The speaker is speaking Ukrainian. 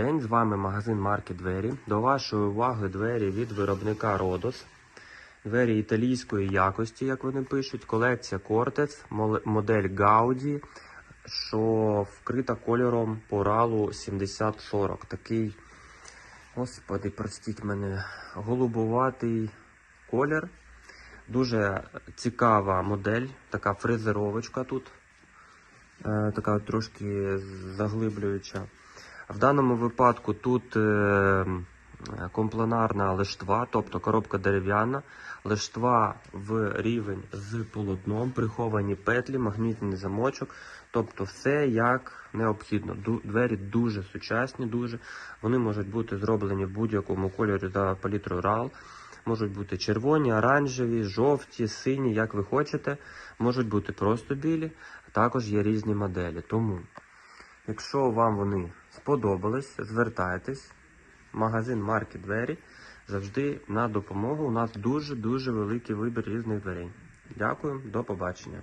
День з вами магазин марки Двері. До вашої уваги двері від виробника Родос. Двері італійської якості, як вони пишуть. Колекція мол- модель Gaudi, що вкрита кольором Поралу 7040. Такий, господи, простіть мене, голубуватий колір. Дуже цікава модель, така фрезеровочка тут, е, така трошки заглиблююча. В даному випадку тут е, компланарна лиштва, тобто коробка дерев'яна, лиштва в рівень з полотном, приховані петлі, магнітний замочок, тобто все як необхідно. Двері дуже сучасні, дуже. Вони можуть бути зроблені в будь-якому кольорі за палітрою RAL. Можуть бути червоні, оранжеві, жовті, сині, як ви хочете. Можуть бути просто білі, також є різні моделі. Тому Якщо вам вони сподобались, звертайтесь. Магазин марки двері завжди на допомогу. У нас дуже-дуже великий вибір різних дверей. Дякую, до побачення.